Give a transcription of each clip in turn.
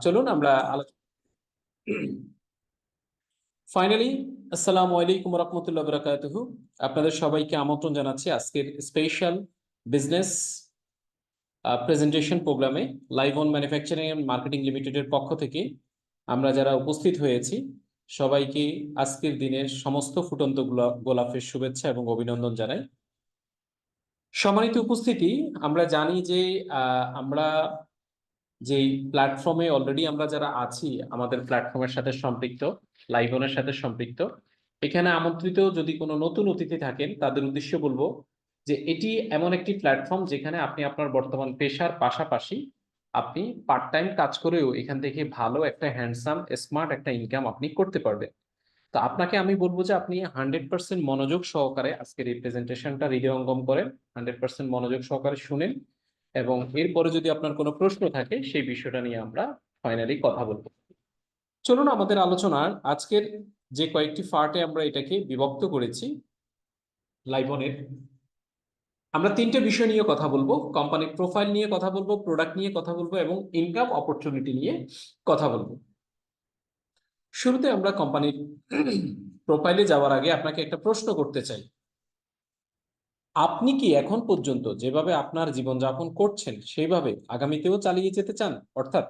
চলুন আমরা আলোচনা ফাইনালি আসসালামু আলাইকুম রহমতুল্লাহ বরাকাতুহু। আপনাদের সবাইকে আমন্ত্রণ জানাচ্ছি আজকের স্পেশাল বিজনেস প্রেজেন্টেশন প্রোগ্রামে live on manufacturing and marketing লিমিটেডের পক্ষ থেকে আমরা যারা উপস্থিত হয়েছি, সবাইকে আজকের দিনের সমস্ত ফুটন্ত গোলা- গোলাপের শুভেচ্ছা এবং অভিনন্দন জানাই। সম্মানিত উপস্থিতি, আমরা জানি যে আমরা যে প্ল্যাটফর্মে অলরেডি আমরা যারা আছি, আমাদের প্ল্যাটফর্মের সাথে সম্পৃক্ত লাইভনের সাথে সম্পৃক্ত, এখানে আমন্ত্রিত যদি কোনো নতুন অতিথি থাকেন, তাদের উদ্দেশ্য বলব যে এটি এমন একটি প্ল্যাটফর্ম যেখানে আপনি আপনার বর্তমান পেশার পাশাপাশি আপনি পার্ট টাইম কাজ করেও এখান থেকে ভালো একটা হ্যান্ডসাম স্মার্ট একটা ইনকাম আপনি করতে পারবেন। তো আপনাকে আমি বলব যে আপনি হান্ড্রেড পার্সেন্ট মনোযোগ সহকারে আজকের এই প্রেজেন্টেশনটা হৃদয়ঙ্গম করেন হান্ড্রেড পার্সেন্ট মনোযোগ সহকারে শুনেন। এবং এরপরে যদি আপনার কোনো প্রশ্ন থাকে, সেই বিষয়টা নিয়ে আমরা ফাইনালি কথা বলব। চলুন আমাদের আলোচনার আজকের যে কয়েকটি পার্টে আমরা এটাকে বিভক্ত করেছি লাইভনের আমরা তিনটে বিষয় নিয়ে কথা বলব কোম্পানির প্রোফাইল নিয়ে কথা বলব প্রোডাক্ট নিয়ে কথা বলব এবং ইনকাম অপরচুনিটি নিয়ে কথা বলব। শুরুতে আমরা কোম্পানির প্রোফাইলে যাওয়ার আগে আপনাকে একটা প্রশ্ন করতে চাই। আপনি কি এখন পর্যন্ত যেভাবে আপনার জীবনযাপন করছেন, সেইভাবে আগামীতেও চালিয়ে যেতে চান? অর্থাৎ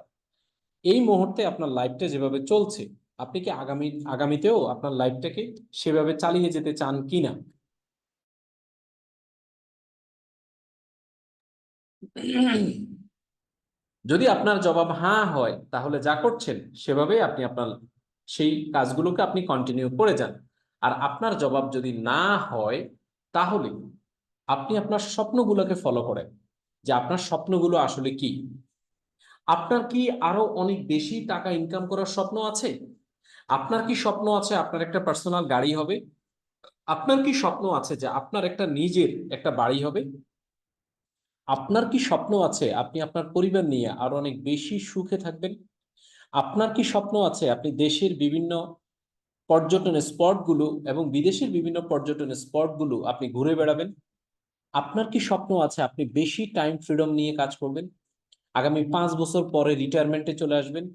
এই মুহূর্তে আপনার লাইফটা যেভাবে চলছে, আপনি কি আগামী, আগামীতেও আপনার লাইফটাকে সেভাবে চালিয়ে যেতে চান কিনা? যদি আপনার জবাব হ্যাঁ হয়, তাহলে যা করছেন সেভাবে আপনি আপনার সেই কাজগুলোকে আপনি কন্টিনিউ করে যান। আর আপনার জবাব যদি না হয়, তাহলে আপনি আপনার স্বপ্নগুলোকে ফলো করেন যে আপনার স্বপ্নগুলো আসলে কি? আপনার কি আরও অনেক বেশি টাকা ইনকাম করার স্বপ্ন আছে? আপনার কি স্বপ্ন আছে আপনার একটা পার্সোনাল গাড়ি হবে? আপনার কি স্বপ্ন আছে যে আপনার একটা নিজের একটা বাড়ি হবে? আপনার কি স্বপ্ন আছে আপনি আপনার পরিবার নিয়ে আরও অনেক বেশি সুখে থাকবেন? আপনার কি স্বপ্ন আছে আপনি দেশের বিভিন্ন পর্যটন স্পটগুলো এবং বিদেশের বিভিন্ন পর্যটন স্পটগুলো আপনি ঘুরে বেড়াবেন? আপনার কি স্বপ্ন আছে আপনি বেশি টাইম ফ্রিডম নিয়ে কাজ করবেন? আগামী পাঁচ বছর পরে রিটায়ারমেন্টে চলে আসবেন।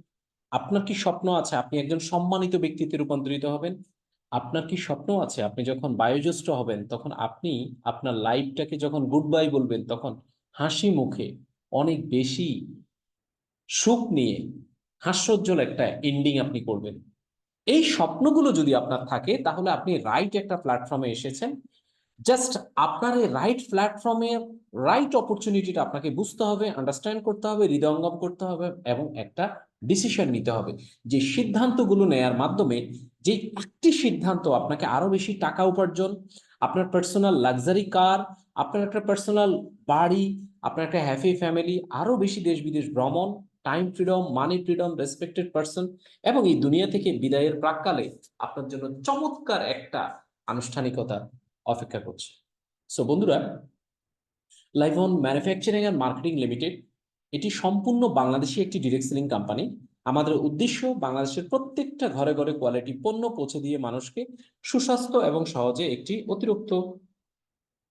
আপনার কি স্বপ্ন আছে আপনি একজন সম্মানিত ব্যক্তিতে রূপান্তরিত হবেন? আপনার কি স্বপ্ন আছে আপনি যখন বায়োজ্যেষ্ঠ হবেন, তখন আপনি আপনার লাইফটাকে যখন গুড বাই বলবেন, তখন হাসি মুখে অনেক বেশি সুখ নিয়ে হাস্যোজ্জ্বল একটা এন্ডিং আপনি করবেন। এই স্বপ্নগুলো যদি আপনার থাকে, তাহলে আপনি রাইট একটা প্ল্যাটফর্মে এসেছেন। জাস্ট আপনার এই রাইট প্ল্যাটফর্মে রাইট অপরচুনিটিটা আপনাকে বুঝতে হবে আন্ডারস্ট্যান্ড করতে হবে, হৃদয়ঙ্গম করতে হবে এবং একটা ডিসিশন নিতে হবে। যে সিদ্ধান্তগুলো নেয়ার মাধ্যমে যে একটি সিদ্ধান্ত আপনাকে আরও বেশি টাকা উপার্জন, আপনার পার্সোনাল লাক্সারি কার আপনার একটা পার্সোনাল বাড়ি, আপনার একটা হ্যাপি ফ্যামিলি আরও বেশি দেশ বিদেশ ভ্রমণ time freedom money freedom respected person এবং এই দুনিয়া থেকে বিদায়ের প্রাককালে আপনার জন্য চমৎকার একটা আনুষ্ঠানিকতা অপেক্ষা করছে। সো বন্ধুরা live on manufacturing and marketing limited এটি সম্পূর্ণ বাংলাদেশি একটি ডিরেক্ট সেলিং কোম্পানি আমাদের উদ্দেশ্য বাংলাদেশের প্রত্যেকটা ঘরে ঘরে কোয়ালিটি পণ্য পৌঁছে দিয়ে মানুষকে সুস্বাস্থ্য এবং সহজে একটি অতিরিক্ত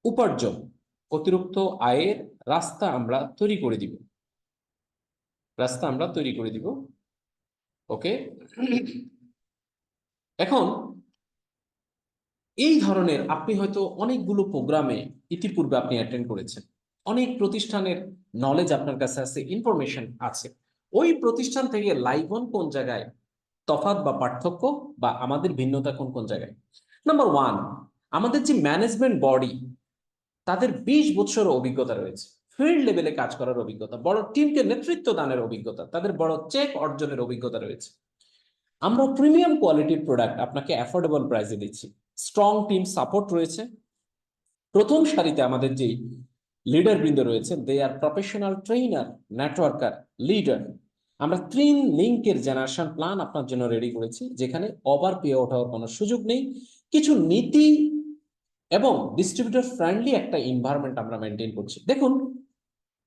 উপার্জন, অতিরিক্ত আয়ের রাস্তা আমরা তৈরি করে দিব। রাস্তা আমরা তৈরি করে দিব। ওকে এখন এই ধরনের আপনি হয়তো অনেকগুলো প্রোগ্রামে ইতিপূর্বে আপনি অ্যাটেন্ড করেছেন। অনেক প্রতিষ্ঠানের নলেজ আপনার কাছে আছে ইনফরমেশন আছে। ওই প্রতিষ্ঠান থেকে লাইভ অন কোন জায়গায়? তফাত বা পার্থক্য বা আমাদের ভিন্নতা কোন কোন জায়গায়? নাম্বার ওয়ান আমাদের যে ম্যানেজমেন্ট বডি তাদের বিশ বছর অভিজ্ঞতা রয়েছে। ফিল্ড লেভেলে কাজ করার অভিজ্ঞতা, বড় টিমকে নেতৃত্ব দানের অভিজ্ঞতা, তাদের বড় চেক অর্জনের অভিজ্ঞতা রয়েছে। আমরা প্রিমিয়াম কোয়ালিটির প্রোডাক্ট আপনাকে অ্যাফোর্ডেবল প্রাইসে দিচ্ছি। স্ট্রং টিম সাপোর্ট রয়েছে। প্রথম সারিতে আমাদের যে লিডার বৃন্দ রয়েছে they are professional trainer networker leader আমরা তিন লিঙ্কের জেনারেশন প্ল্যান আপনার জন্য রেডি করেছি, যেখানে ওভার পেয়ে ওঠার কোনো সুযোগ নেই। কিছু নীতি এবং ডিস্ট্রিবিউটর ফ্রেন্ডলি একটা এনভায়রনমেন্ট আমরা মেনটেন করছি। দেখুন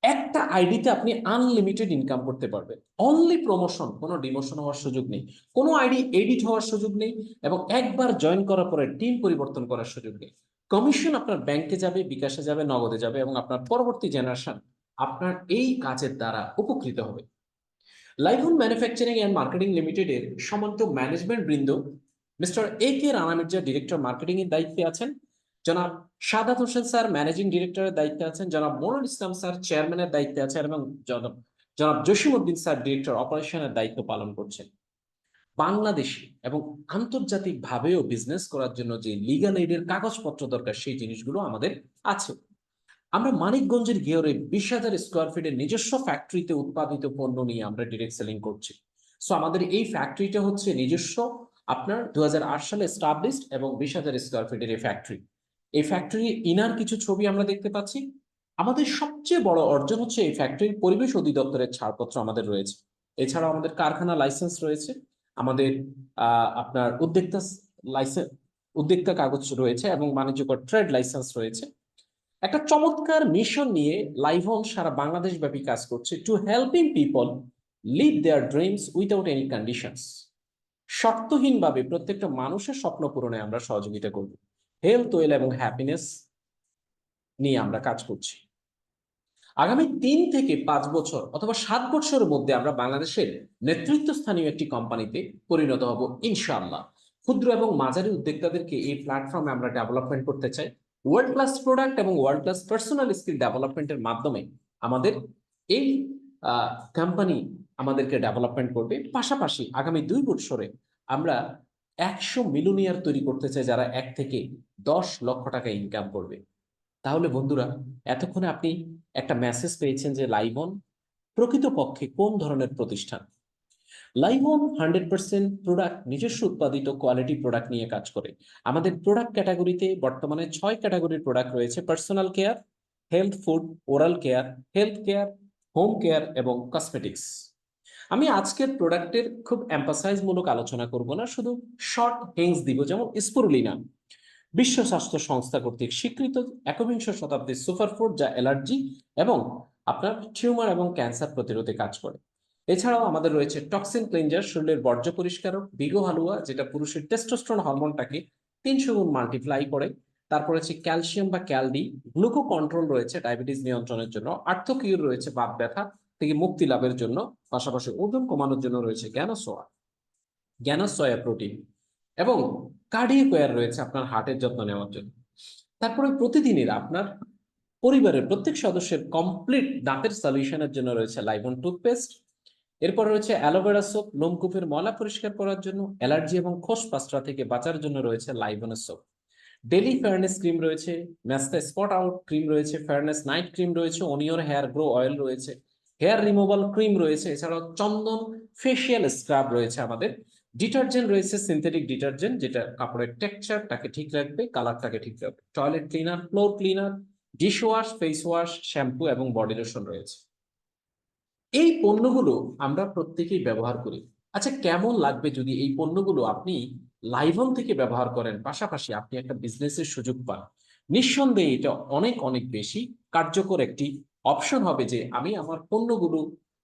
একটা আইডিতে আপনি আনলিমিটেড ইনকাম করতে পারবেন। অনলি প্রমোশন কোনো ডিমোশন হওয়ার সুযোগ নেই। কোনো আইডি এডিট হওয়ার সুযোগ নেই এবং একবার জয়েন করার পরে টিম পরিবর্তন করার সুযোগ নেই। কমিশন আপনার ব্যাংকে যাবে, বিকাশে যাবে, নগদে যাবে এবং আপনার পরবর্তী জেনারেশন আপনার এই কাজের দ্বারা উপকৃত হবে। লাইভন ম্যানুফ্যাকচারিং অ্যান্ড মার্কেটিং লিমিটেডের সমন্ত ম্যানেজমেন্ট বৃন্দ mister A K Rana Mirza director marketing এর দায়িত্বে আছেন জনাব সাদাত হোসেন স্যার ম্যানেজিং ডিরেক্টরের দায়িত্বে আছেন, জনাব মনুল ইসলাম স্যার চেয়ারম্যানের দায়িত্বে আছেন এবং জনাব জসিমউদ্দিন স্যার ডিরেক্টর অপারেশনের দায়িত্ব পালন করছেন। বাংলাদেশে এবং আন্তর্জাতিক ভাবেও বিজনেস করার জন্য যে লিগাল এইডের কাগজপত্র দরকার, সেই জিনিসগুলো আমাদের আছে। আমরা মানিকগঞ্জের গিয়রে বিশ হাজার স্কোয়ার ফিটের নিজস্ব ফ্যাক্টরিতে উৎপাদিত পণ্য নিয়ে আমরা ডিরেক্ট সেলিং করছি। সো আমাদের এই ফ্যাক্টরিটা হচ্ছে নিজস্ব, আপনার দুহাজার আট সালে এস্টাবলিশড এবং বিশ হাজার স্কোয়ার ফিটের এই ফ্যাক্টরি এই ফ্যাক্টরির ইনার কিছু ছবি আমরা দেখতে পাচ্ছি। আমাদের সবচেয়ে বড় অর্জন হচ্ছে এই ফ্যাক্টরির পরিবেশ অধিদপ্তরের ছাড়পত্র আমাদের রয়েছে। এছাড়াও আমাদের কারখানা লাইসেন্স রয়েছে। আমাদের আপনার উদ্যোক্তা লাইসেন্স উদ্যোক্তা কাগজ রয়েছে এবং বাণিজ্যকর ট্রেড লাইসেন্স রয়েছে। একটা চমৎকার মিশন নিয়ে লাইভন সারা বাংলাদেশ ব্যাপী কাজ করছে to helping people live their dreams without any conditions শর্তহীনভাবে প্রত্যেকটা মানুষের স্বপ্ন পূরণে আমরা সহযোগিতা করব। হেলথ ওয়েল এবং হ্যাপিনেস নিয়ে আমরা কাজ করছি। আগামী তিন থেকে পাঁচ বছর অথবা সাত বছরের মধ্যে আমরা বাংলাদেশের নেতৃত্বস্থানীয় একটি কোম্পানিতে পরিণত হব, ইনশাআল্লাহ। ক্ষুদ্র এবং মাঝারি উদ্যোক্তাদেরকে এই প্ল্যাটফর্মে আমরা ডেভেলপমেন্ট করতে চাই। ওয়ার্ল্ড ক্লাস প্রোডাক্ট এবং ওয়ার্ল্ড ক্লাস পার্সোনাল স্কিল ডেভেলপমেন্টের মাধ্যমে আমাদের এই কোম্পানি আমাদেরকে ডেভেলপমেন্ট করবে। পাশাপাশি আগামী দুই বছরে আমরা একশো মিলিয়নিয়ার তৈরি করতে চাই যারা এক থেকে দশ লক্ষ টাকা ইনকাম করবে। তাহলে বন্ধুরা, এতক্ষণে আপনি একটা মেসেজ পেয়েছেন যে লাইভন প্রকৃতপক্ষে কোন ধরনের প্রতিষ্ঠান? লাইভন হান্ড্রেড পার্সেন্ট প্রোডাক্ট নিজস্ব উৎপাদিত কোয়ালিটি প্রোডাক্ট নিয়ে কাজ করে। আমাদের প্রোডাক্ট ক্যাটাগরিতে বর্তমানে ছয় ক্যাটাগরির প্রোডাক্ট রয়েছে। Personal care health food oral care health care home care এবং কসমেটিক্স আমি আজকের প্রোডাক্টের খুব এম্পাসাইজমূলক আলোচনা করব না, শুধু শর্ট হেংস দিব, যেমন স্পুরুলিনা বিশ্ব স্বাস্থ্য সংস্থা কর্তৃক স্বীকৃত একবিংশ শতাব্দীর সুপারফুড যা অ্যালার্জি এবং আপনার টিউমার এবং ক্যান্সার প্রতিরোধে কাজ করে। এছাড়াও আমাদের রয়েছে টক্সিন ক্লিনজার শরীরের বর্জ্য পরিষ্কারক, বিগো হালুয়া, যেটা পুরুষের টেস্টোস্টেরন হরমোনটাকে তিনশো গুণ মাল্টিপ্লাই করে। তারপর রয়েছে ক্যালসিয়াম বা ক্যালডি গ্লুকো কন্ট্রোল রয়েছে ডায়াবেটিস নিয়ন্ত্রণের জন্য। আর্থকিউর রয়েছে বাত ব্যথা। থেকে মুক্তি লাভের জন্য, পাশাপাশি ওজন কমানোর জন্য রয়েছে গ্যানোসোয়া গ্যানোসয়া প্রোটিন এবং কার্ডিওকয়ার রয়েছে আপনার হার্টের যত্ন নেওয়ার জন্য। তারপরে প্রতিদিনের আপনার পরিবারের প্রত্যেক সদস্যের কমপ্লিট দাঁতের সলিউশনের জন্য রয়েছে লাইভন টুথপেস্ট এরপর রয়েছে অ্যালোভেরা সোপ লোমকূপের ময়লা পরিষ্কার করার জন্য অ্যালার্জি এবং খোস পাস্ত্রা থেকে বাঁচার জন্য রয়েছে লাইভনের সোপ ডেলি ফেয়ারনেস ক্রিম রয়েছে ম্যাস্তা স্পট আউট ক্রিম রয়েছে ফেয়ারনেস নাইট ক্রিম রয়েছে অনিয়র হেয়ার গ্রো অয়েল রয়েছে। হেয়ার রিমুভাল ক্রিম রয়েছে, এছাড়াও চন্দন ফেসিয়াল স্ক্রাব রয়েছে আমাদের। ডিটারজেন্ট রয়েছে সিনথেটিক ডিটারজেন্ট যেটা কাপড়ের টেক্সচারটাকে ঠিক রাখবে কালারটাকে ঠিক রাখবে। Toilet cleaner floor cleaner dish wash face wash shampoo এবং বডি লোশন রয়েছে। এই পণ্যগুলো আমরা প্রত্যেকেই ব্যবহার করি। আচ্ছা কেমন লাগবে যদি এই পণ্যগুলো আপনি লাইভন থেকে ব্যবহার করেন? পাশাপাশি আপনি একটা বিজনেসের সুযোগ পান। নিঃসন্দেহে এটা অনেক অনেক বেশি কার্যকর একটি অপশন হবে যে আমি আমার পণ্যগুলো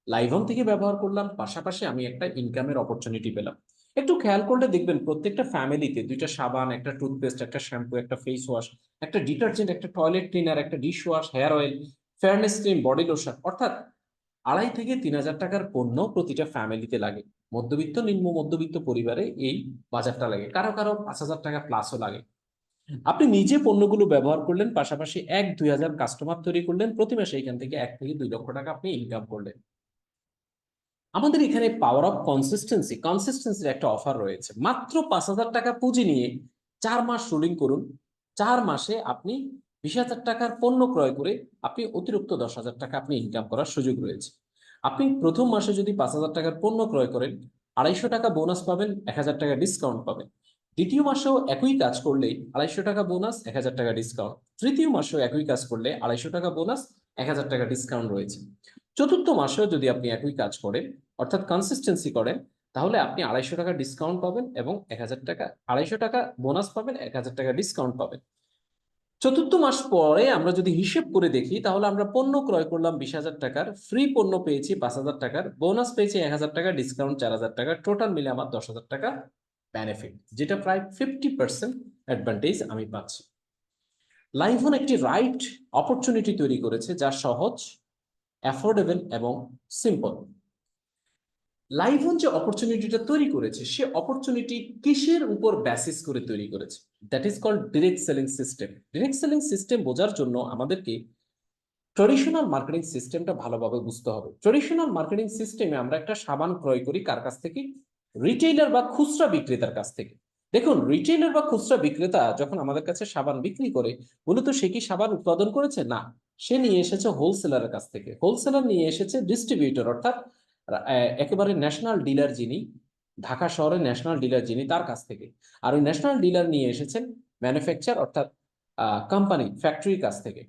লাইভন থেকে ব্যবহার করলাম, পাশাপাশি আমি একটা ইনকামের অপরচুনিটি পেলাম। একটু খেয়াল করলে দেখবেন প্রত্যেকটা ফ্যামিলিতে দুইটা সাবান, একটা টুথপেস্ট একটা শ্যাম্পু একটা ফেস ওয়াশ একটা ডিটারজেন্ট একটা টয়লেট ক্লিনার একটা dish wash hair oil fairness cream body lotion অর্থাৎ আড়াই থেকে তিন হাজার টাকার পণ্য প্রতিটা ফ্যামিলিতে লাগে। মধ্যবিত্ত নিম্ন মধ্যবিত্ত পরিবারে এই বাজারটা লাগে। কারও কারও পাঁচ হাজার টাকা প্লাসও লাগে। আপনি নিজে পণ্যগুলো ব্যবহার করলেন, পাশাপাশি এক, দুই হাজার কাস্টমার তৈরি করলেন, প্রতি মাসে এখান থেকে এক থেকে দুই লক্ষ টাকা আপনি ইনকাম করলেন। আমাদের এখানে পাওয়ার অফ কনসিস্টেন্সি কনসিস্টেন্সির একটা অফার রয়েছে। মাত্র পাঁচ হাজার টাকা পুঁজি নিয়ে চার মাস রুলিং করুন, চার মাসে আপনি বিশ হাজার টাকার পণ্য ক্রয় করে আপনি অতিরিক্ত দশ হাজার টাকা আপনি ইনকাম করার সুযোগ রয়েছে। আপনি প্রথম মাসে যদি পাঁচ হাজার টাকার পণ্য ক্রয় করেন, আড়াইশো টাকা বোনাস পাবেন, এক হাজার টাকা ডিসকাউন্ট পাবেন। দ্বিতীয় মাসেও একই কাজ করলে আড়াইশো টাকা বোনাস, এক হাজার টাকা ডিসকাউন্ট তৃতীয় মাসেও একই কাজ করলে আড়াইশো টাকা বোনাস, এক হাজার টাকা ডিসকাউন্ট রয়েছে। চতুর্থ মাসেও যদি আপনি একই কাজ করেন, অর্থাৎ কনসিস্টেন্সি করেন, তাহলে আপনি আড়াইশো টাকা ডিসকাউন্ট পাবেন এবং এক হাজার টাকা, আড়াইশো টাকা বোনাস পাবেন, এক হাজার টাকা ডিসকাউন্ট পাবেন। চতুর্থ মাস পরে আমরা যদি হিসেব করে দেখি, তাহলে আমরা পণ্য ক্রয় করলাম বিশ হাজার টাকার ফ্রি পণ্য পেয়েছি পাঁচ হাজার টাকার, বোনাস পেয়েছি এক হাজার টাকা ডিসকাউন্ট চার হাজার টাকা টোটাল মিলে আমার দশ হাজার টাকা। বেনিফিট যেটা প্রায় ফিফটি পার্সেন্ট অ্যাডভান্টেজ আমি পাচ্ছি। লাইভন একটি রাইট অপরচুনিটি তৈরি করেছে যা সহজ অ্যাফোর্ডেবল এবং সিম্পল লাইভন যে অপরচুনিটিটা তৈরি করেছে, সে অপরচুনিটি কিসের উপর বেসিস করে তৈরি করেছে? That is called direct selling system direct selling system বোঝার জন্য আমাদেরকে ট্রেডিশনাল মার্কেটিং সিস্টেমটা ভালোভাবে বুঝতে হবে। ট্রেডিশনাল মার্কেটিং সিস্টেমে আমরা একটা সাবান ক্রয় করি কার কাছ থেকে? রিটেইলার বা খুচরা বিক্রেতার কাছ থেকে। দেখুন রিটেইলার বা খুচরা বিক্রেতা যখন আমাদের কাছে সাবান বিক্রি করে, মূলত সে কি সাবান উৎপাদন করেছে? না, সে নিয়ে এসেছে হোলসেলারের কাছ থেকে। হোলসেলার নিয়ে এসেছে ডিস্ট্রিবিউটর অর্থাৎ একেবারে ন্যাশনাল ডিলার যিনি, ঢাকা শহরের ন্যাশনাল ডিলার যিনি তার কাছ থেকে। আর ওই ন্যাশনাল ডিলার নিয়ে এসেছেন ম্যানুফ্যাকচার অর্থাৎ কোম্পানি ফ্যাক্টরির কাছ থেকে।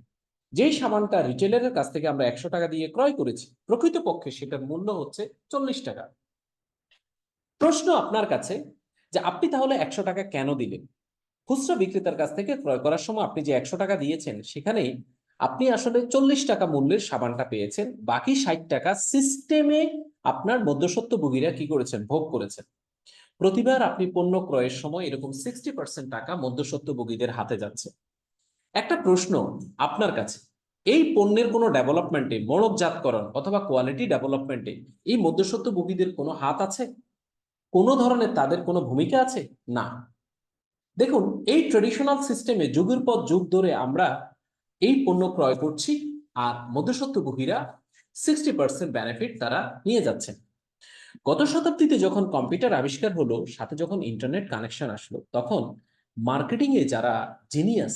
যেই সাবানটা রিটেলারের কাছ থেকে আমরা একশো টাকা দিয়ে ক্রয় করেছি, প্রকৃতপক্ষে সেটার মূল্য হচ্ছে চল্লিশ টাকা। প্রশ্ন আপনার কাছে যে আপনি তাহলে একশো টাকা কেন দিলেন? খুচরা বিক্রেতার কাছ থেকে ক্রয় করার সময় আপনি যে একশো টাকা দিয়েছেন সেখানে আপনি আসলে চল্লিশ টাকা মূল্যের সাবানটা পেয়েছেন, বাকি ষাট টাকা সিস্টেমে আপনার মধ্যসত্ত্বভোগীরা কি করেছেন? ভোগ করেছেন। প্রতিবার আপনি পণ্য ক্রয়ের সময় এরকম সিক্সটি পার্সেন্ট টাকা মধ্যসত্ত্বভোগীদের হাতে যাচ্ছে। একটা প্রশ্ন আপনার কাছে, এই পণ্যের কোনো ডেভেলপমেন্টে মৌলকজাতকরণ অথবা কোয়ালিটি ডেভেলপমেন্টে এই মধ্যসত্ত্বভোগীদের কোনো হাত আছে? কোনো ধরনের তাদের কোনো ভূমিকা আছে? না। দেখুন, এই ট্রেডিশনাল সিস্টেমে যুগের পর যুগ ধরে আমরা এই পণ্য ক্রয় করছি আর মধ্যসত্ত্বভোগীরা সিক্সটি পার্সেন্ট বেনিফিট তারা নিয়ে যাচ্ছেন। গত শতাব্দীতে যখন কম্পিউটার আবিষ্কার হলো, সাথে যখন ইন্টারনেট কানেকশন আসলো, তখন মার্কেটিং এ যারা জিনিয়াস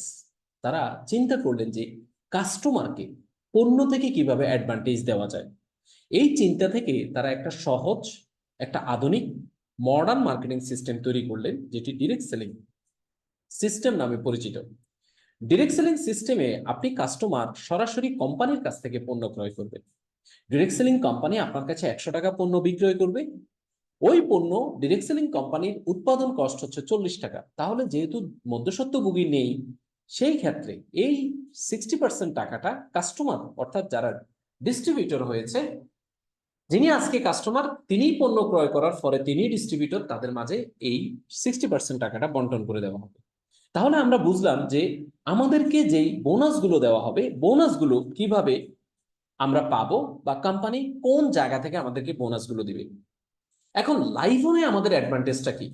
তারা চিন্তা করলেন যে কাস্টমারকে পণ্য থেকে কীভাবে অ্যাডভান্টেজ দেওয়া যায়? এই চিন্তা থেকে তারা একটা সহজ, একটা আধুনিক মডার্ন মার্কেটিং সিস্টেম তৈরি করলেন, যেটি ডিরেক্ট সেলিং সিস্টেম নামে পরিচিত। ডিরেক্ট সেলিং সিস্টেমে আপনি কাস্টমার সরাসরি কোম্পানির কাছ থেকে পণ্য ক্রয় করবেন। ডিরেক্ট সেলিং কোম্পানি আপনার কাছে একশো টাকা পণ্য বিক্রয় করবে। ওই পণ্য ডিরেক্ট সেলিং কোম্পানির উৎপাদন কষ্ট হচ্ছে চল্লিশ টাকা। তাহলে যেহেতু মধ্যসত্ত্বভোগী নেই, সেই ক্ষেত্রে এই সিক্সটি পার্সেন্ট টাকাটা কাস্টমার অর্থাৎ যারা ডিস্ট্রিবিউটর হয়েছে যিনি আজকে কাস্টমার তিনিই পণ্য ক্রয় করার পরে তিনি ডিস্ট্রিবিউটর তাদের মাঝে এই সিক্সটি পার্সেন্ট টাকাটা বন্টন করে দেওয়া হবে। তাহলে আমরা বুঝলাম যে আমাদেরকে যেই বোনাসগুলো দেওয়া হবে বোনাসগুলো কীভাবে আমরা পাবো বা কোম্পানি কোন জায়গা থেকে আমাদেরকে বোনাসগুলো দিবে। এখন লাইভনে আমাদের অ্যাডভান্টেজটা কি?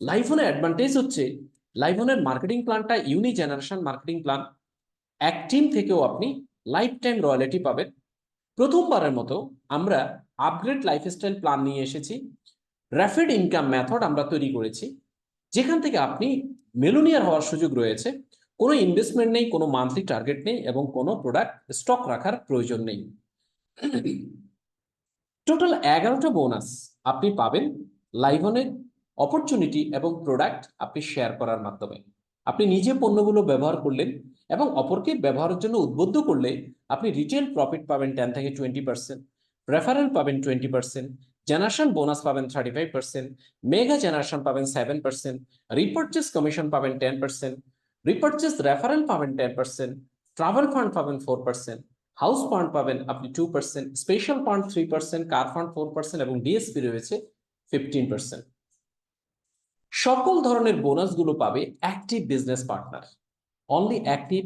লাইভনের অ্যাডভান্টেজ হচ্ছে লাইভনের মার্কেটিং প্ল্যানটা ইউনি জেনারেশন মার্কেটিং প্ল্যান এক টিম থেকেও আপনি লাইফ টাইম রয়্যালিটি পাবেন। প্রথমবারের মতো আমরা আপগ্রেড লাইফস্টাইল প্ল্যান নিয়ে এসেছি। র্যাপিড ইনকাম মেথড আমরা তৈরি করেছি, যেখান থেকে আপনি মেলোনিয়ার হওয়ার সুযোগ রয়েছে। কোনো ইনভেস্টমেন্ট নেই, কোনো মান্থলি টার্গেট নেই এবং কোনো প্রোডাক্ট স্টক রাখার প্রয়োজন নেই। টোটাল এগারোটা বোনাস আপনি পাবেন লাইভনের অপরচুনিটি এবং প্রোডাক্ট আপনি শেয়ার করার মাধ্যমে। আপনি নিজে পণ্যগুলো ব্যবহার করলেন এবং অপরকে ব্যবহারের জন্য উদ্বুদ্ধ করলে আপনি রিটেল প্রফিট পাবেন টেন থেকে টোয়েন্টি পার্সেন্ট রেফারেল পাবেন টোয়েন্টি পার্সেন্ট জেনারেশন বোনাস পাবেন thirty five percent mega generation পাবেন সেভেন পার্সেন্ট রিপার্চেস কমিশন পাবেন টেন পার্সেন্ট রিপার্চেস রেফারেল পাবেন টেন পার্সেন্ট ট্রাভেল ফান্ড পাবেন ফোর পার্সেন্ট হাউস ফান্ড পাবেন আপনি two percent special fund three percent car fund four percent এবং DSP রয়েছে fifteen percent সকল ধরনের বোনাসগুলো পাবে active business partner only active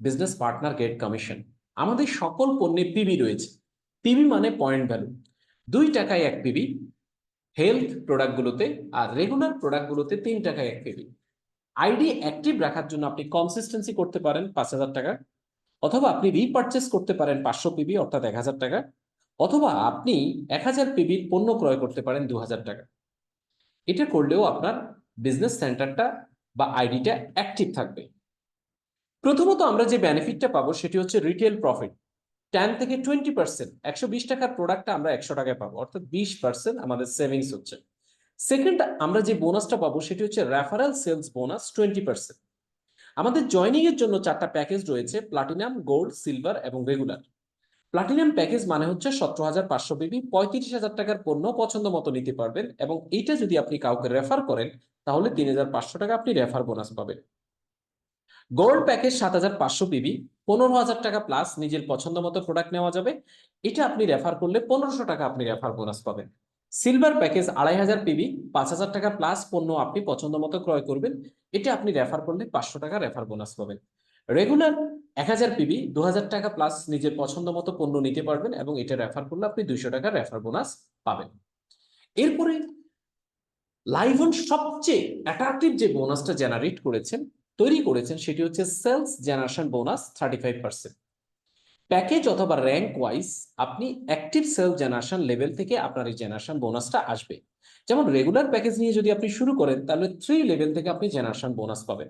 business partner get commission আমাদের সকল পণ্যে পিবি রয়েছে। পিবি মানে পয়েন্ট ভ্যালু দুই টাকায় এক পিবি হেলথ প্রোডাক্টগুলোতে আর রেগুলার প্রোডাক্টগুলোতে তিন টাকায় এক পিবি আইডি অ্যাক্টিভ রাখার জন্য আপনি কনসিস্টেন্সি করতে পারেন পাঁচ হাজার টাকা, অথবা আপনি রিপারচেস করতে পারেন পাঁচশো পিবি অর্থাৎ এক হাজার টাকা, অথবা আপনি এক হাজার পিবির পণ্য ক্রয় করতে পারেন দু হাজার টাকা। এটা করলেও আপনার বিজনেস সেন্টারটা বা আইডিটা অ্যাক্টিভ থাকবে। প্রথমত আমরা যে বেনিফিটটা পাবো সেটি হচ্ছে রিটেল প্রফিট টেন থেকে টোয়েন্টি পার্সেন্ট, একশো বিশ টাকার প্রোডাক্টটা আমরা একশো টাকায় পাবো, অর্থাৎ বিশ পার্সেন্ট আমাদের সেভিংস হচ্ছে। সেকেন্ড আমরা যে বোনাসটা পাবো সেটি হচ্ছে referral sales bonus twenty percent আমাদের জয়নিং এর জন্য চারটা প্যাকেজ রয়েছে প্লাটিনাম গোল্ড সিলভার এবং রেগুলার প্লাটিনাম প্যাকেজ মানে হচ্ছে সতেরো হাজার পাঁচশো বিবি পঁয়ত্রিশ হাজার টাকার পণ্য পছন্দ মতো নিতে পারবেন এবং এইটা যদি আপনি কাউকে রেফার করেন, তাহলে তিন হাজার পাঁচশো টাকা আপনি রেফার বোনাস পাবেন। গোল্ড প্যাকেজ সাত হাজার পাঁচশো পিবি পনেরো হাজার টাকা প্লাস নিজের পছন্দ মতো প্রোডাক্ট নেওয়া যাবে। এটা আপনি রেফার করলে পনেরোশো টাকা আপনি রেফার বোনাস পাবেন। সিলভার প্যাকেজ আড়াই হাজার পিবি পাঁচ হাজার টাকা প্লাস পণ্য আপনি পছন্দ মতো ক্রয় করবেন। এটা আপনি রেফার করলে পাঁচশো টাকা রেফার বোনাস পাবেন। রেগুলার এক হাজার পিবি দু হাজার টাকা প্লাস নিজের পছন্দ মতো পণ্য নিতে পারবেন এবং এটা রেফার করলে আপনি দুইশো টাকা রেফার বোনাস পাবেন। এরপরে লাইভন সবচেয়ে অ্যাট্রাকটিভ যে বোনাসটা জেনারেট করেছেন তৈরি করেছেন সেটি হচ্ছে sales generation bonus thirty five percent. Package অথবা র্যাঙ্ক ওয়াইজ আপনি অ্যাক্টিভ সেল জেনারেশন লেভেল থেকে আপনার এই জেনারেশন বোনাসটা আসবে। যেমন রেগুলার প্যাকেজ নিয়ে যদি আপনি শুরু করেন, তাহলে থ্রি লেভেল থেকে আপনি জেনারেশন বোনাস পাবেন।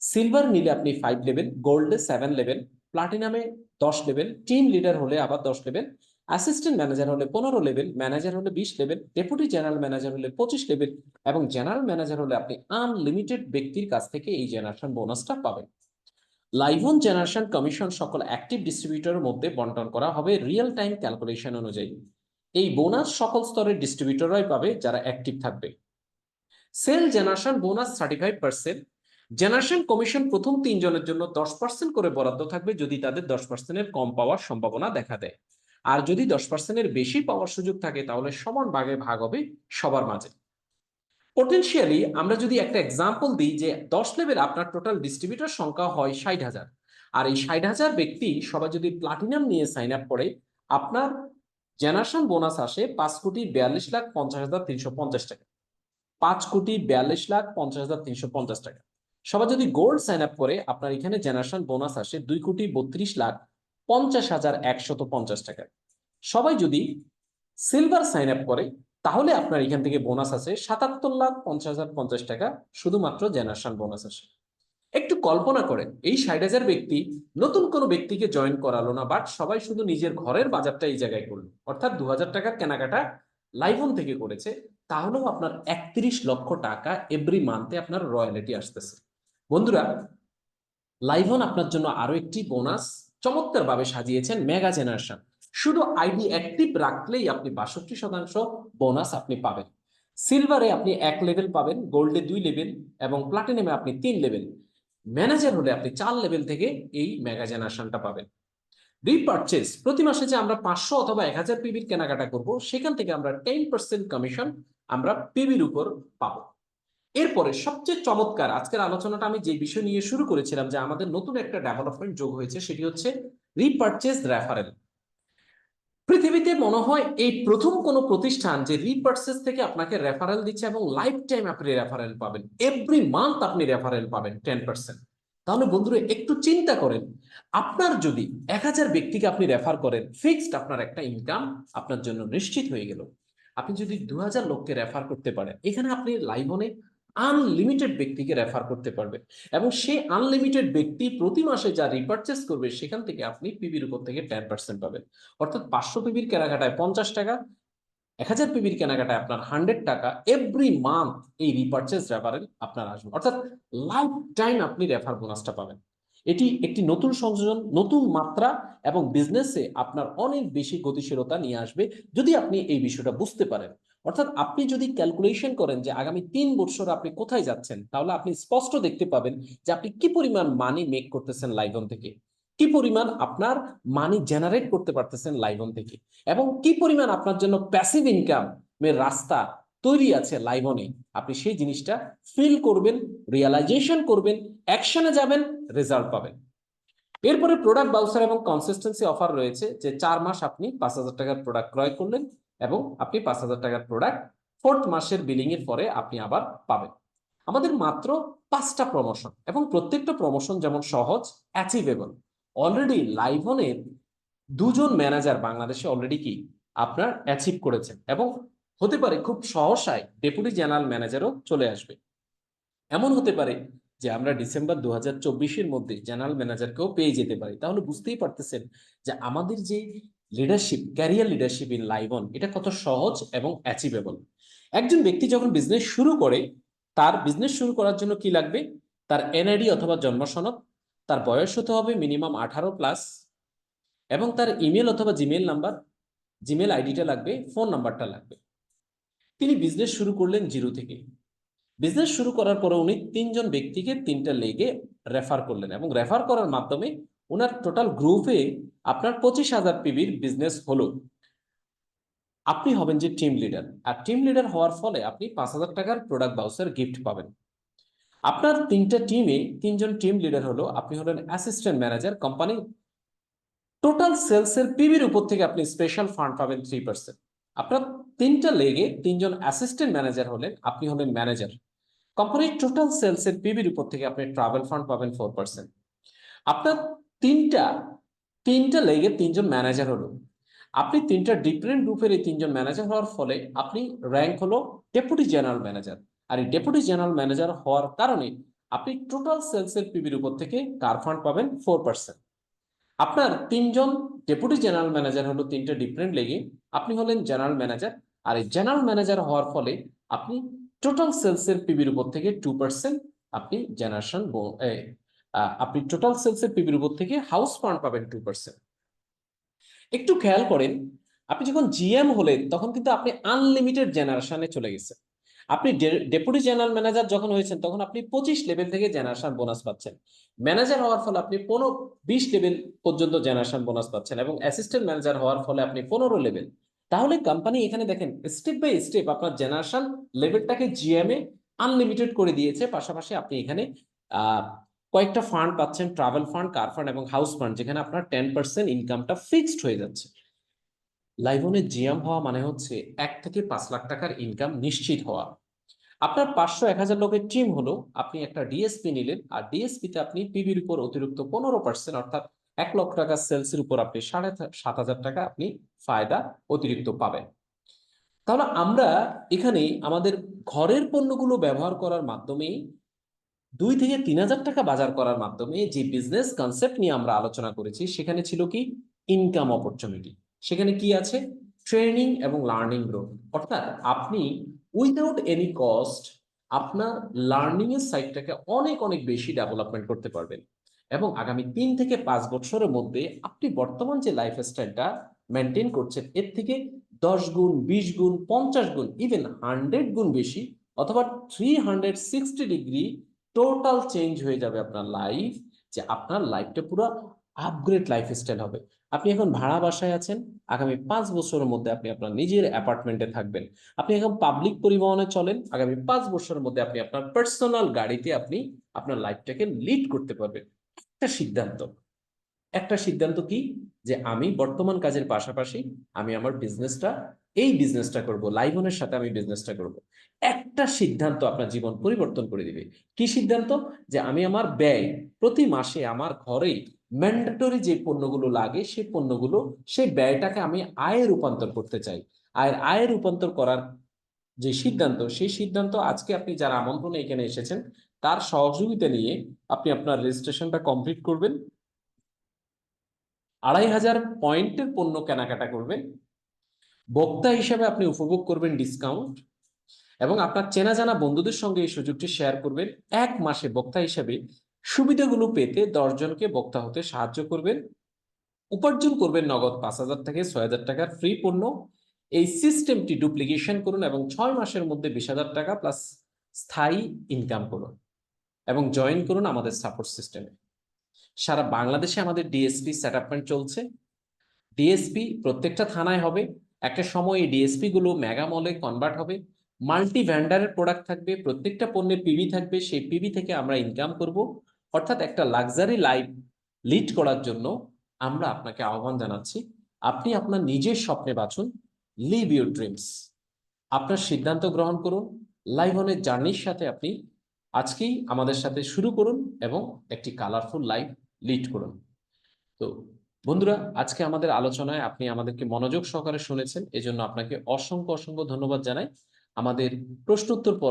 সিলভার নিলে আপনি ফাইভ লেভেল গোল্ডে সেভেন লেভেল প্লাটিনামে দশ লেভেল টিম লিডার হলে আবার দশ লেভেল অ্যাসিস্ট্যান্ট ম্যানেজার হলে পনেরো লেভেল ম্যানেজার হলে বিশ লেভেল ডেপুটি জেনারেল ম্যানেজার হলে পঁচিশ লেভেল এবং জেনারেল ম্যানেজার হলে আপনি আনলিমিটেড ব্যক্তির কাছ থেকে এই জেনারেশন বোনাসটা পাবেন। লাইভন জেনারেশন কমিশন সকল অ্যাক্টিভ ডিস্ট্রিবিউটরের মধ্যে বন্টন করা হবে রিয়েল টাইম ক্যালকুলেশন অনুযায়ী। এই বোনাস সকল স্তরের ডিস্ট্রিবিউটররাই পাবে যারা অ্যাক্টিভ থাকবে। Sell generation bonus thirty five percent generation commission প্রথম তিনজনের জন্য দশ পার্সেন্ট করে বরাদ্দ থাকবে যদি তাদের দশ পার্সেন্টের কম পাওয়ার সম্ভাবনা দেখা দেয়। আর যদি দশ পার্সেন্টের বেশি পাওয়ার সুযোগ থাকে, তাহলে সমান ভাগে ভাগ হবে সবার মাঝে। পটেনশিয়ালি আমরা যদি একটা এক্সাম্পল দিই যে দশ লেভেল আপনার টোটাল ডিস্ট্রিবিউটর সংখ্যা হয় ষাট হাজার। আর এই ষাট হাজার ব্যক্তি সবাই যদি প্লাটিনাম নিয়ে সাইন আপ করে, আপনার জেনারেশন বোনাস আসে পাঁচ কোটি বিয়াল্লিশ লাখ পঞ্চাশ হাজার তিনশো পঞ্চাশ টাকা। পাঁচ কোটি বিয়াল্লিশ লাখ পঞ্চাশ হাজার তিনশো পঞ্চাশ টাকা। সবাই যদি গোল্ড সাইন আপ করে, আপনার এখানে জেনারেশন বোনাস আসে দুই কোটি বত্রিশ লাখ পঞ্চাশ হাজার একশত পঞ্চাশ টাকা। সবাই যদি সিলভার সাইন আপ করে, তাহলে আপনার এখান থেকে বোনাস আছে সাতাত্তর লাখ পঞ্চাশ হাজার পঞ্চাশ টাকা, শুধুমাত্র জেনারেশন বোনাস আসে। একটু কল্পনা করেন, এই ষাট হাজার ব্যক্তি নতুন কোনো ব্যক্তিকে জয়েন করালো না বাট সবাই শুধু নিজের ঘরের বাজারটা এই জায়গায় করল। অর্থাৎ দু হাজার টাকার কেনাকাটা লাইভন থেকে করেছে, তাহলেও আপনার একত্রিশ লক্ষ টাকা এভরি মান্থে আপনার রয়্যালিটি আসতেছে। বন্ধুরা লাইভন আপনার জন্য আরও একটি বোনাস চমৎকার ভাবে সাজিয়েছেন মেগা জেনারেশন। শুধু আইডি অ্যাক্টিভ রাখলেই আপনি বাষট্টি শতাংশ বোনাস আপনি পাবেন। সিলভারে আপনি এক লেভেল পাবেন, গোল্ডে দুই লেভেল এবং প্লাটিনামে আপনি তিন লেভেল। ম্যানেজার হলে আপনি চার লেভেল থেকে এই মেগা জেনারেশনটা পাবেন। রিপারচেস, প্রতি মাসে যে আমরা পাঁচশো অথবা এক হাজার পিবির কেনাকাটা করব, সেখান থেকে আমরা টেন পার্সেন্ট কমিশন আমরা পিবির উপর পাবো। এরপরে সবচেয়ে চমৎকার আজকের আলোচনাটা আমি যে বিষয় নিয়ে শুরু করেছিলাম যে আমাদের নতুন একটা ডেভেলপমেন্ট যোগ হয়েছে, সেটি হচ্ছে রিপারচেস রেফারেল পৃথিবীতে মনে হয় এই প্রথম কোনো প্রতিষ্ঠান যে রিপারচেস থেকে আপনাকে রেফারেল দিচ্ছে এবং লাইফ টাইম আপনি রেফারেল পাবেন। এভরি মান্থ আপনি রেফারেল পাবেন টেন পার্সেন্ট তাহলে বন্ধুরা, একটু চিন্তা করেন, আপনার যদি এক হাজার ব্যক্তিকে আপনি রেফার করেন ফিক্সড আপনার একটা ইনকাম আপনার জন্য নিশ্চিত হয়ে গেল। আপনি যদি দু হাজার লোককে রেফার করতে পারেন, এখানে আপনি লাইভনে আনলিমিটেড ব্যক্তিকে রেফার করতে পারবেন এবং সেই আনলিমিটেড ব্যক্তি প্রতি মাসে যা রিপারচেস করবে, সেখান থেকে আপনি পিবির উপর থেকে টেন পার্সেন্ট পাবেন। অর্থাৎ পাঁচশো পিবির কেনাকাটায় পঞ্চাশ টাকা, এক হাজার পিবির কেনাকাটায় আপনার হান্ড্রেড টাকা এভরি মান্থ এই রিপারচেস রেফারেল আপনার আসবে। অর্থাৎ লাইফ টাইম আপনি রেফার বোনাসটা পাবেন। এটি একটি নতুন সংযোজন, নতুন মাত্রা এবং বিজনেসে আপনার অনেক বেশি গতিশীলতা নিয়ে আসবে। যদি আপনি এই বিষয়টা বুঝতে পারেন অর্থাৎ আপনি যদি ক্যালকুলেশন করেন যে আগামী তিন বছর আপনি কোথায় যাচ্ছেন, তাহলে আপনি স্পষ্ট দেখতে পাবেন যে আপনি কি পরিমাণ মানি মেক করতেছেন লাইভন থেকে। কি পরিমাণ আপনার মানি জেনারেট করতে পারতেছেন লাইভন থেকে এবং কি পরিমাণ আপনার জন্য প্যাসিভ ইনকাম এর রাস্তা তৈরি আছে লাইভনে আপনি সেই জিনিসটা ফিল করবেন রিয়ালাইজেশন করবেন অ্যাকশনে যাবেন রেজাল্ট পাবেন। এরপরে প্রোডাক্ট বাউসার এবং কনসিস্টেন্সি অফার রয়েছে যে চার মাস আপনি পাঁচ হাজার টাকার প্রোডাক্ট ক্রয় করলেন। এবং আপনি পাঁচ হাজার টাকার প্রোডাক্ট ফোর্থ মাসের বিলিং এর পরে আপনি আবার পাবেন। আমাদের মাত্র পাঁচটা প্রমোশন এবং প্রত্যেকটা প্রমোশন যেমন সহজ অ্যাচিভেবল অলরেডি লাইভনের দুজন ম্যানেজার বাংলাদেশে অলরেডি কি? আপনার অ্যাচিভ করেছেন এবং হতে পারে খুব সহসায় ডেপুটি জেনারেল ম্যানেজারও চলে আসবে। এমন হতে পারে যে আমরা ডিসেম্বর দু হাজার চব্বিশের মধ্যে জেনারেল ম্যানেজারকেও পেয়ে যেতে পারি। তাহলে বুঝতেই পারতেছেন যে আমাদের যে leadership career leadership in live on এটা কত সহজ এবং অ্যাচিভেবল একজন ব্যক্তি যখন বিজনেস শুরু করে, তার বিজনেস শুরু করার জন্য কি লাগবে? তার এনআইডি অথবা জন্ম সনদ, তার বয়স হতে হবে মিনিমাম আঠারো প্লাস এবং তার ইমেল অথবা জিমেল নাম্বার জিমেল আইডিটা লাগবে ফোন নাম্বারটা লাগবে। তিনি বিজনেস শুরু করলেন জিরো থেকে। বিজনেস শুরু করার পরে উনি তিনজন ব্যক্তিকে তিনটা লেগে রেফার করলেন এবং রেফার করার মাধ্যমে ওনার টোটাল গ্রুপে আপনার পঁচিশ হাজার পিবির বিজনেস হলো। আপনি হবেন যে টিম লিডার আর টিম লিডার হওয়ার ফলে আপনি পাঁচ হাজার টাকার প্রোডাক্ট বাউসার গিফট পাবেন। আপনার তিনটা টিমে তিনজন টিম লিডার হলো। আপনি হলেন অ্যাসিস্ট্যান্ট ম্যানেজার কোম্পানি টোটাল সেলসের পিবির উপর থেকে আপনি স্পেশাল ফান্ড পাবেন থ্রি পার্সেন্ট আপনার তিনটা লেগে তিনজন অ্যাসিস্ট্যান্ট ম্যানেজার হলেন। আপনি হলেন ম্যানেজার কোম্পানির টোটাল সেলস এর পিবির উপর থেকে আপনি ট্রাভেল ফান্ড পাবেন ফোর পার্সেন্ট আপনার তিনটা তিনটা লেগে তিনজন ম্যানেজার হলো। আপনি তিনটা ডিফারেন্ট গ্রুপের এই তিনজন ম্যানেজার হওয়ার ফলে আপনি র্যাঙ্ক হলো ডেপুটি জেনারেল ম্যানেজার আর এই ডেপুটি জেনারেল ম্যানেজার হওয়ার কারণে আপনি টোটাল সেলস এর পিবির উপর থেকে কার ফান্ড পাবেন ফোর পার্সেন্ট আপনার তিনজন ডেপুটি জেনারেল ম্যানেজার হলো তিনটা ডিফারেন্ট লেগে আপনি হলেন জেনারেল ম্যানেজার আর এই জেনারেল ম্যানেজার হওয়ার ফলে আপনি টোটাল সেলস এর পিবির উপর থেকে টু পার্সেন্ট আপনি জেনারেশন আপনি টোটাল সেলস এর পিবির উপর থেকে হাউস ফান্ড পাবেন টু একটু খেয়াল করেন, আপনি যখন জিএম হলেন, তখন কিন্তু আপনি আনলিমিটেড জেনারেশনে চলে গেছেন। আপনি ডেপুটি জেনারেল ম্যানেজার যখন হয়েছেন, তখন আপনি পঁচিশ লেভেল থেকে জেনারেশন বোনাস পাচ্ছেন। ম্যানেজার হওয়ার ফলে আপনি পনেরো বিশ লেভেল পর্যন্ত জেনারেশন বোনাস পাচ্ছেন এবং অ্যাসিস্ট্যান্ট ম্যানেজার হওয়ার ফলে আপনি পনেরো লেভেল তাহলে কোম্পানি এখানে দেখেন স্টেপ বাই স্টেপ আপনার জেনারেশন লেভেলটাকে জিএম এ আনলিমিটেড করে দিয়েছে। পাশাপাশি আপনি এখানে কয়েকটা ফান্ড পাচ্ছেন ট্রাভেল ফান্ড কার ফান্ড এবং হাউস ফান্ড যেখানে আপনার টেন পার্সেন্ট ইনকামটা ফিক্সড হয়ে যাচ্ছে। লাইভনের জিএম হওয়া মানে হচ্ছে এক থেকে পাঁচ লাখ টাকার ইনকাম নিশ্চিত হওয়া। আপনার পাঁচশো এক হাজার লোকের টিম হলো, আপনি একটা ডিএসপি নিলেন, আর ডিএসপিতে আপনি পিবির উপর অতিরিক্ত পনেরো পার্সেন্ট অর্থাৎ এক লক্ষ টাকা সেলসের উপর আপনি সাড়ে সাত হাজার টাকা আপনি ফায়দা অতিরিক্ত পাবেন। তাহলে আমরা এখানে আমাদের ঘরের পণ্যগুলো ব্যবহার করার মাধ্যমেই দুই থেকে তিন হাজার টাকা বাজার করার মাধ্যমে যে বিজনেস কনসেপ্ট নিয়ে আমরা আলোচনা করেছি, সেখানে ছিল কি? ইনকাম অপরচুনিটি সেখানে কি আছে? ট্রেনিং এবং লার্নিং গ্রোথ অর্থাৎ আপনি উইদাউট এনি কস্ট আপনার লার্নিং এর সাইটটাকে অনেক অনেক বেশি ডেভেলপমেন্ট করতে পারবেন। এবং আগামী তিন থেকে পাঁচ বছরের মধ্যে আপনি বর্তমান যে লাইফ স্টাইলটা মেনটেন করছেন, এর থেকে দশ গুণ, বিশ গুণ, পঞ্চাশ গুণ ইভেন হান্ড্রেড গুণ বেশি অথবা three hundred sixty degree total change হয়ে যাবে আপনার লাইফ যে আপনার লাইফটা পুরো আপগ্রেড লাইফস্টাইল হবে। আপনি এখন ভাড়া বাসায় আছেন, আগামী পাঁচ বছরের মধ্যে আপনি আপনার নিজের অ্যাপার্টমেন্টে থাকবেন। আপনি এখন পাবলিক পরিবহনে চলেন, আগামী পাঁচ বছরের মধ্যে আপনি আপনার পার্সোনাল গাড়িতে আপনি আপনার লাইফটাকে লিড করতে পারবেন। একটা সিদ্ধান্ত। একটা সিদ্ধান্ত কি? যে আমি বর্তমান কাজের পাশাপাশি আমি আমার বিজনেসটা এই বিজনেসটা করব লাইভনের সাথে আমি বিজনেসটা করব। একটা সিদ্ধান্ত আপনার জীবন পরিবর্তন করে দিবে। কি সিদ্ধান্ত? যে আমি আমার ব্যয় প্রতি মাসে আমার ঘরে ম্যান্ডেটরি যে পণ্যগুলো লাগে সেই পণ্যগুলো সেই ব্যয়টাকে আমি আয়ে রূপান্তর করতে চাই। আয়ের আয়ে রূপান্তর করার যে সিদ্ধান্ত, সেই সিদ্ধান্ত আজকে আপনি যারা আমন্ত্রণে এখানে এসেছেন, তার সহযোগিতা নিয়ে আপনি আপনার রেজিস্ট্রেশনটা কমপ্লিট করবেন। আড়াই হাজার পয়েন্টের পণ্য কেনাকাটা করবেন। বক্তা হিসাবে আপনি উপভোগ করবেন ডিসকাউন্ট। এবং আপনার চেনা জানা বন্ধুদের সঙ্গে এই সুযোগটি শেয়ার করবেন। এক মাসে বক্তা হিসেবে সুবিধাগুলো পেতে দশজনকে বক্তা হতে সাহায্য করবেন। উপার্জন করবেন নগদ পাঁচ হাজার থেকে ছয় হাজার টাকার ফ্রি পণ্য। এই সিস্টেমটি ডুপ্লিকেশন করুন এবং ছয় মাসের মধ্যে বিশ হাজার টাকা প্লাস স্থায়ী ইনকাম করুন এবং জয়েন করুন আমাদের সাপোর্ট সিস্টেমে সারা বাংলাদেশে আমাদের ডিএসপি সেট চলছে। ডিএসপি প্রত্যেকটা থানায় হবে। একটা সময় এই ডিএসপি গুলো মেগা মলে কনভার্ট হবে। মাল্টি ভ্যান্ডারের প্রোডাক্ট থাকবে, প্রত্যেকটা পণ্যের পিবি থাকবে, সেই পিবি থেকে আমরা ইনকাম করব। অর্থাৎ একটা লাক্সারি লাইফ লিড করার জন্য আমরা আপনাকে আহ্বান জানাচ্ছি, আপনি আপনার নিজের স্বপ্নে বাঁচুন লিভ ইউর ড্রিমস আপনার সিদ্ধান্ত গ্রহণ করুন লাইভনের জার্নির সাথে আপনি আজকেই আমাদের সাথে শুরু করুন এবং একটি কালারফুল লাইফ লিড করুন। তো বন্ধুরা, আজকে আমাদের আলোচনায় আপনি আমাদেরকে মনোযোগ সহকারে শুনেছেন, এজন্য আপনাকে অসংখ্য অসংখ্য ধন্যবাদ জানাই। আমাদের প্রশ্নোত্তর